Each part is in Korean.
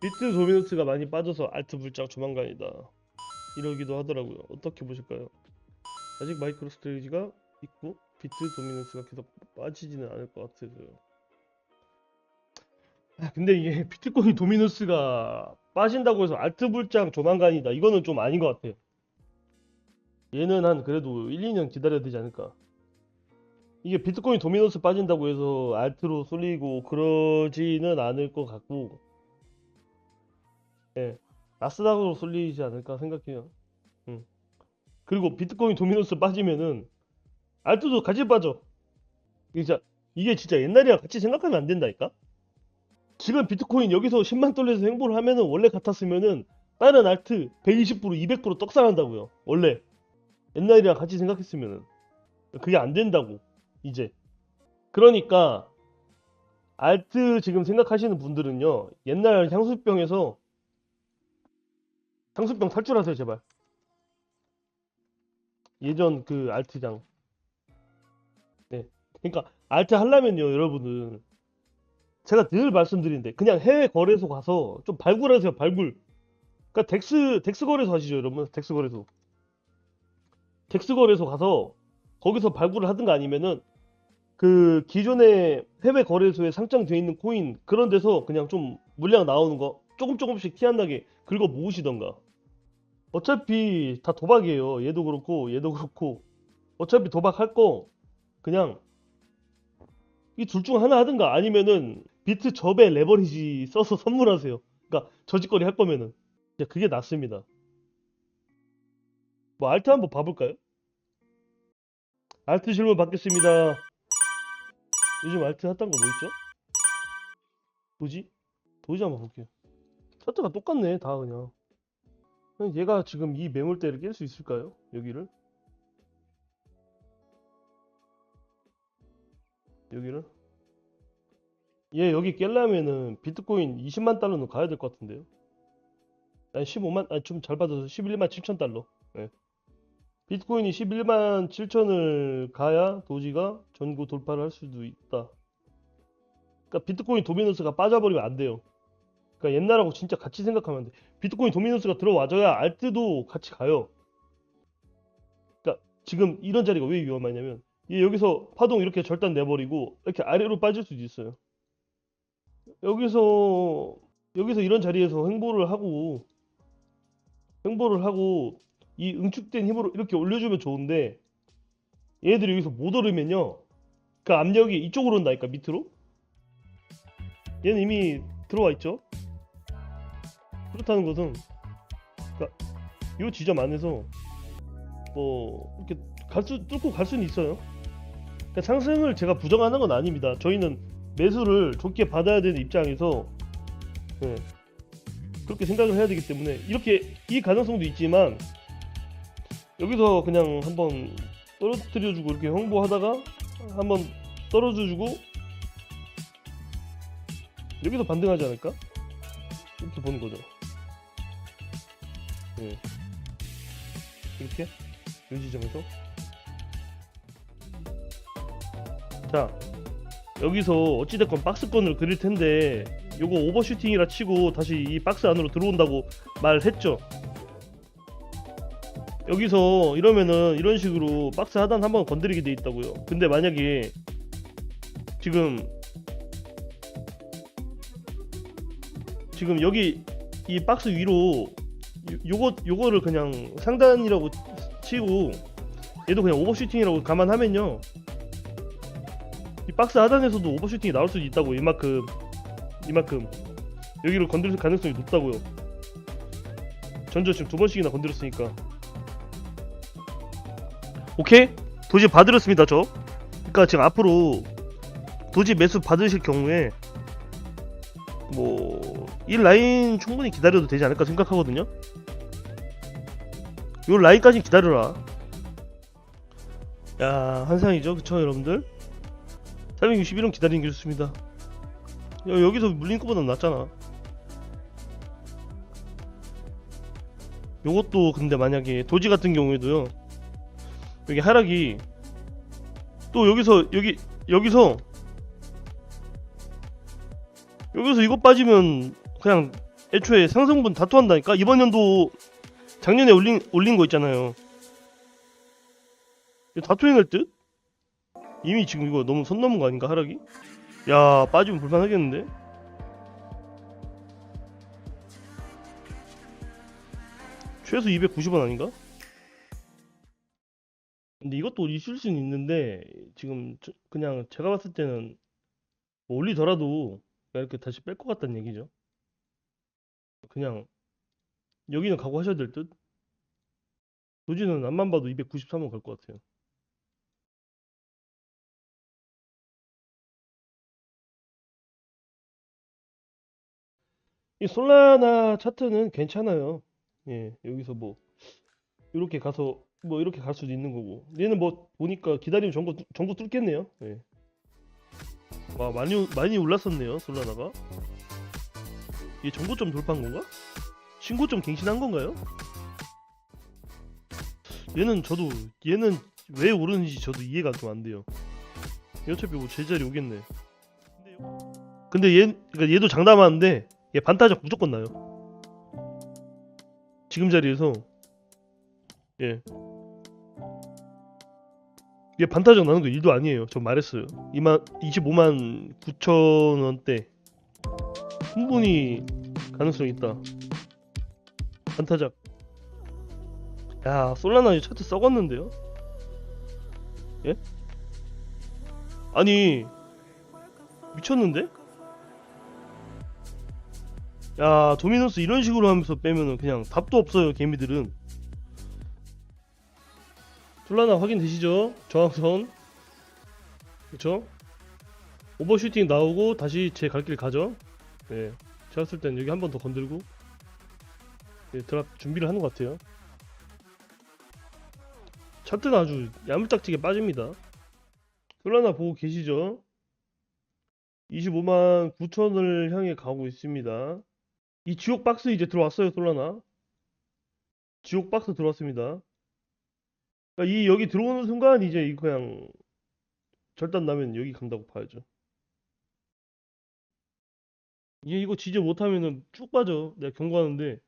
비트 도미노스가 많이 빠져서 알트 불장 조만간이다. 이러기도 하더라고요. 어떻게 보실까요? 아직 마이크로 스트레이지가 있고 비트 도미노스가 계속 빠지지는 않을 것 같아서요. 아, 근데 이게 비트코인 도미노스가 빠진다고 해서 알트 불장 조만간이다. 이거는 좀 아닌 것 같아. 얘는 한 그래도 1, 2년 기다려야 되지 않을까. 이게 비트코인 도미노스 빠진다고 해서 알트로 쏠리고 그러지는 않을 것 같고 예, 나스닥으로 쏠리지 않을까 생각해요. 음. 그리고 비트코인 도미노스 빠지면은 알트도 같이 빠져. 이게 진짜, 이게 진짜 옛날이랑 같이 생각하면 안 된다니까? 지금 비트코인 여기서 10만 달러에서 행보를 하면은 원래 같았으면은 다른 알트 120% 200% 떡상한다고요. 원래 옛날이랑 같이 생각했으면은 그게 안 된다고 이제. 그러니까 알트 지금 생각하시는 분들은요 옛날 향수병에서 향수병 탈출하세요 제발. 예전 그 알트장. 네. 그러니까 알트 하려면요 여러분은 제가 늘 말씀드리는데 그냥 해외 거래소 가서 좀 발굴하세요 발굴. 그러니까 덱스 덱스 거래소 아시죠 여러분? 덱스 거래소. 덱스 거래소 가서 거기서 발굴을 하든가 아니면은 그 기존의 해외 거래소에 상장되어 있는 코인 그런 데서 그냥 좀 물량 나오는 거 조금 조금씩 티 안 나게 긁어 모으시던가. 어차피 다 도박이에요. 얘도 그렇고 얘도 그렇고. 어차피 도박할 거 그냥 이 둘 중 하나 하든가 아니면은 비트 접에 레버리지 써서 선물하세요. 그러니까 저짓거리 할 거면은. 그게 낫습니다. 뭐 알트 한번 봐볼까요? 알트 질문 받겠습니다 요즘 알트 핫한 거 뭐 있죠? 도지? 도지 한번 볼게요. 차트가 똑같네, 다 그냥. 얘가 지금 이 매물대를 깰 수 있을까요? 여기를? 여기를? 얘 여기 깰려면은 비트코인 20만 달러는 가야 될 것 같은데요? 아니 15만, 아니 좀잘 받아서 11만 7천 달러. 예. 비트코인이 11만 7천을 가야 도지가 전고 돌파를 할 수도 있다. 그러니까 비트코인 도미노스가 빠져버리면 안 돼요. 그러니까 옛날하고 진짜 같이 생각하면 안 돼. 비트코인 도미노스가 들어와줘야 알트도 같이 가요. 그러니까 지금 이런 자리가 왜 위험하냐면 얘 여기서 파동 이렇게 절단 내버리고 이렇게 아래로 빠질 수도 있어요. 여기서 여기서 이런 자리에서 행보를 하고 행보를 하고 이 응축된 힘으로 이렇게 올려주면 좋은데 얘네들이 여기서 못 오르면요. 그 압력이 이쪽으로 온다니까 밑으로. 얘는 이미 들어와 있죠? 그렇다는 것은 그러니까 이 지점 안에서 뭐 이렇게 갈 수 뚫고 갈 수는 있어요. 그러니까 상승을 제가 부정하는 건 아닙니다. 저희는 매수를 좋게 받아야 되는 입장에서 네, 그렇게 생각을 해야 되기 때문에 이렇게 이 가능성도 있지만 여기서 그냥 한번 떨어뜨려주고 이렇게 홍보하다가 한번 떨어져주고 여기서 반등하지 않을까? 이렇게 보는 거죠. 예. 이렇게 이 지점에서 자 여기서 어찌됐건 박스권을 그릴 텐데 요거 오버슈팅이라 치고 다시 이 박스 안으로 들어온다고 말했죠. 여기서 이러면은 이런 식으로 박스 하단 한번 건드리게 돼 있다고요. 근데 만약에 지금 지금 여기 이 박스 위로 요- 요거 요거를 그냥 상단이라고 치고 얘도 그냥 오버슈팅이라고 감안하면요. 이 박스 하단에서도 오버슈팅이 나올 수도 있다고 이만큼 이만큼 여기를 건드릴 가능성이 높다고요. 전저 지금 두 번씩이나 건드렸으니까. 오케이? 도지 받으렸습니다, 저. 그러니까 지금 앞으로 도지 매수 받으실 경우에 뭐 이 라인 충분히 기다려도 되지 않을까 생각하거든요. 요 라인까지 기다려라. 야, 한상이죠, 그쵸, 여러분들? 361원 기다리는 게 좋습니다. 야, 여기서 물린 것보다 낫잖아. 요것도 근데 만약에 도지 같은 경우에도요. 여기 하락이 또 여기서 여기 여기서 여기서 이거 빠지면 그냥 애초에 상승분 다 토한다니까 이번 연도 작년에 올린 올린 거 있잖아요 이거 다 토해낼 듯? 이미 지금 이거 너무 선 넘은 거 아닌가 하락이? 야 빠지면 불편하겠는데? 최소 290원 아닌가? 근데 이것도 있을 수는 있는데 지금 저- 그냥 제가 봤을 때는 뭐 올리더라도 이렇게 다시 뺄 것 같다는 얘기죠. 그냥 여기는 각오하셔야 될 듯? 도지는 앞만 봐도 293원 갈 것 같아요. 이 솔라나 차트는 괜찮아요. 예, 여기서 뭐 이렇게 가서 뭐 이렇게 갈 수도 있는 거고. 얘는 뭐 보니까 기다리면 전고 전고 뚫겠네요. 예. 와 많이 많이 올랐었네요 솔라나가. 얘 전고점 돌파한 건가? 신고점 갱신한 건가요? 얘는 저도 얘는 왜 오르는지 저도 이해가 좀 안 돼요. 얘 어차피 뭐 제자리 오겠네. 근데 얘 그러니까 얘도 장담하는데 얘 반타작 무조건 나요. 지금 자리에서 예. 얘 반타작 나는 거 일도 아니에요. 전 말했어요. 2만 25만 9천 원대 충분히 가능성 있다. 반타작. 야 솔라나 이 차트 썩었는데요? 예? 아니 미쳤는데? 야 도미노스 이런 식으로 하면서 빼면은 그냥 답도 없어요 개미들은 솔라나 확인되시죠? 저항선. 그쵸? 오버슈팅 나오고 다시 제 갈 길 가죠? 네. 제가 봤을 땐 여기 한 번 더 건들고 네, 드랍 준비를 하는 것 같아요. 차트는 아주 야물딱지게 빠집니다. 솔라나 보고 계시죠? 25만 9천을 향해 가고 있습니다. 이 지옥 박스 이제 들어왔어요 솔라나. 지옥 박스 들어왔습니다 그러니까 이 여기 들어오는 순간 이제 이 그냥 절단 나면 여기 간다고 봐야죠. 얘 이거 지지 못하면은 쭉 빠져. 내가 경고하는데.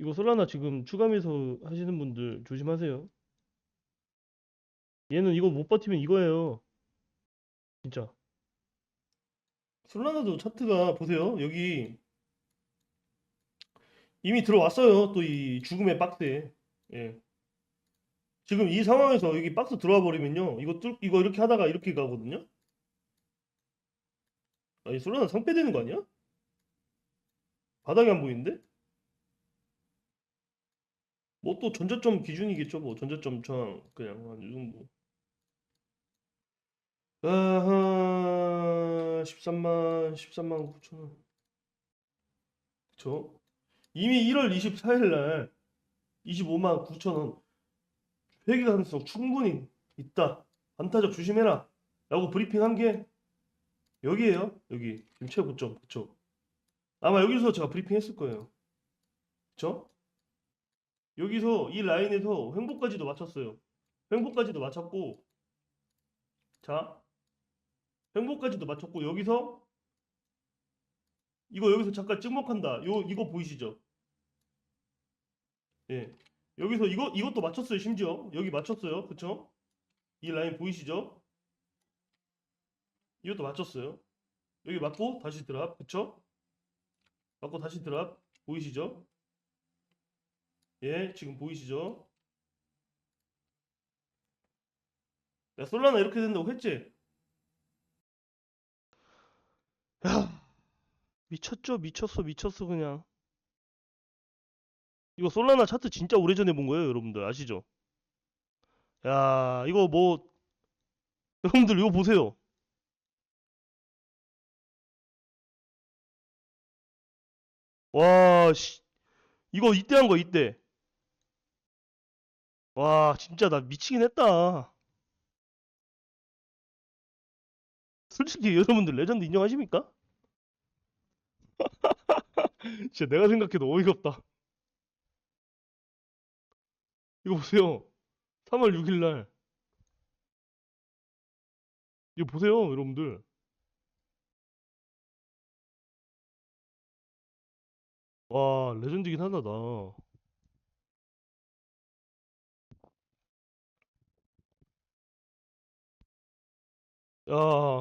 이거 솔라나 지금 추가 매수 하시는 분들 조심하세요. 얘는 이거 못 버티면 이거예요. 진짜. 솔라나도 차트가 보세요. 여기 이미 들어왔어요. 또 이 죽음의 박스에. 예. 지금 이 상황에서 여기 박스 들어와 버리면요. 이거 뚫 이거 이렇게 하다가 이렇게 가거든요. 아, 이 솔라나 상패되는 거 아니야? 바닥이 안 보이는데? 뭐 또 전저점 기준이겠죠. 뭐 전저점 저항 그냥 한 이 정도. 아하 13만 13만 9천 원. 그쵸? 이미 1월 24일 날 25만 9천 원 회계 가능성 충분히 있다. 반타적 조심해라. 라고 브리핑 한 게 여기에요. 여기 지금 최고점. 그쵸? 아마 여기서 제가 브리핑 했을 거예요. 그쵸? 여기서 이 라인에서 횡보까지도 맞췄어요. 횡보까지도 맞췄고 자 횡보까지도 맞췄고 여기서 이거 여기서 잠깐 찍먹한다. 요 이거 보이시죠? 예. 여기서 이거 이것도 맞췄어요. 심지어 여기 맞췄어요. 그쵸? 이 라인 보이시죠? 이것도 맞췄어요. 여기 맞고 다시 드랍. 그쵸? 맞고 다시 드랍. 보이시죠? 예, 지금 보이시죠? 야, 솔라나 이렇게 된다고 했지? 야, 미쳤죠? 미쳤어, 미쳤어, 그냥. 이거 솔라나 차트 진짜 오래전에 본 거예요, 여러분들. 아시죠? 야, 이거 뭐, 여러분들 이거 보세요. 와, 씨. 이거 이때 한 거, 이때. 와, 진짜 나 미치긴 했다. 솔직히 여러분들 레전드 인정하십니까? 진짜 내가 생각해도 어이가 없다. 이거 보세요. 3월 6일 날. 이거 보세요, 여러분들. 와, 레전드긴 하다, 나. 야,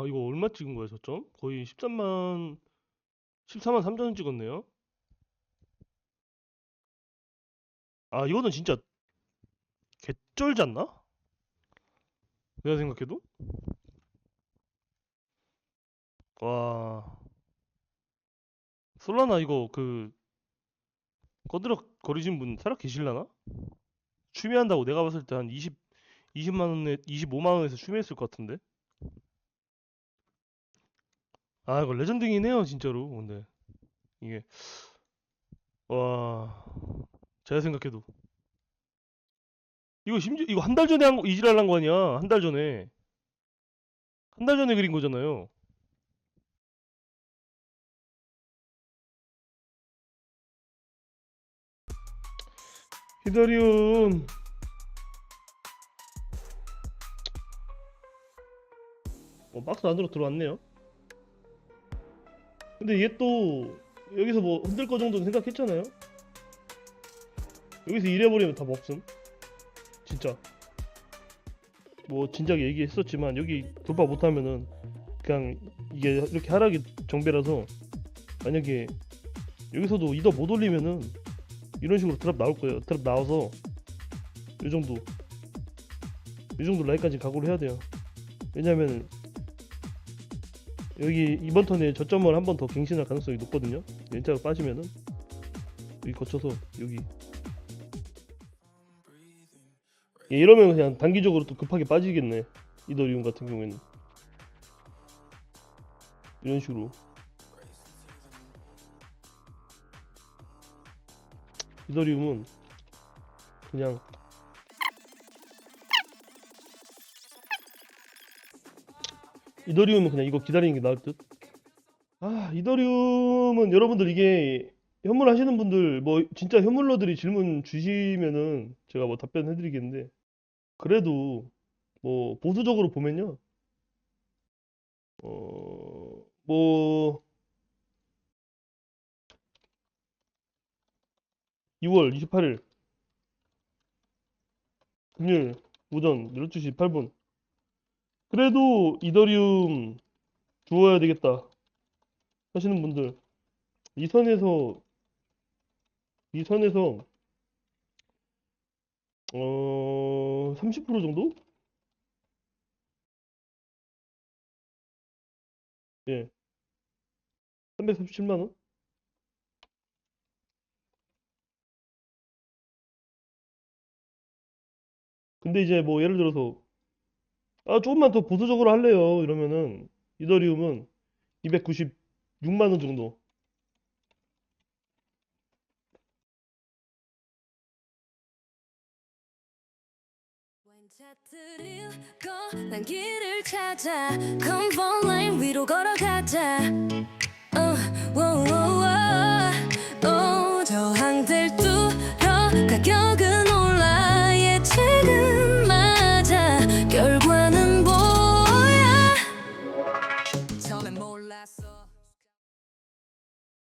이거 얼마 찍은 거야, 저점? 거의 13만, 14만 3천 원 찍었네요. 아, 이거는 진짜 개쩔지 않나? 내가 생각해도? 와, 솔라나 이거 그, 꺼드럭 거리신 분 살아 계실라나? 취미한다고 내가 봤을 때 한 20, 20만 원에, 25만 원에서 취미했을 것 같은데? 아, 이거 레전드긴 해요, 진짜로. 근데, 이게, 와, 제가 생각해도. 이거 심지어, 이거 한 달 전에 한 거, 이지랄 한거 아니야? 한 달 전에. 한 달 전에 그린 거잖아요. 히더리움. 어, 박스 안으로 들어왔네요. 근데 얘 또 여기서 뭐 흔들 거 정도는 생각했잖아요. 여기서 이래버리면 답 없음. 진짜. 뭐 진작에 얘기했었지만 여기 돌파 못하면은 그냥 이게 이렇게 하락이 정배라서 만약에 여기서도 이더 못 올리면은 이런 식으로 드랍 나올 거예요. 드랍 나와서 이 정도 이 정도 라인까지 각오를 해야 돼요. 왜냐면 여기 이번 턴에 저점을 한 번 더 갱신할 가능성이 높거든요. 렌자로 빠지면은 여기 거쳐서 여기 예, 이러면 그냥 단기적으로 또 급하게 빠지겠네. 이더리움 같은 경우에는 이런 식으로 이더리움은 그냥 이더리움은 그냥 이거 기다리는 게 나을 듯. 아, 이더리움은 여러분들 이게 현물 하시는 분들 뭐 진짜 현물러들이 질문 주시면은 제가 뭐 답변 해 드리겠는데 그래도 뭐 보수적으로 보면요. 어, 뭐 2월 28일 금요일 오전 12시 8분 그래도 이더리움 주워야 되겠다 하시는 분들 이 선에서 이 선에서 어, 30% 정도? 예. 337만 원? 근데 이제 뭐 예를 들어서 아, 조금만 더 보수적으로 할래요. 이러면은 이더리움은 296만 원 정도. 차트를 꺼 난 길을 찾아. 컴포 라인 위로 걸어가자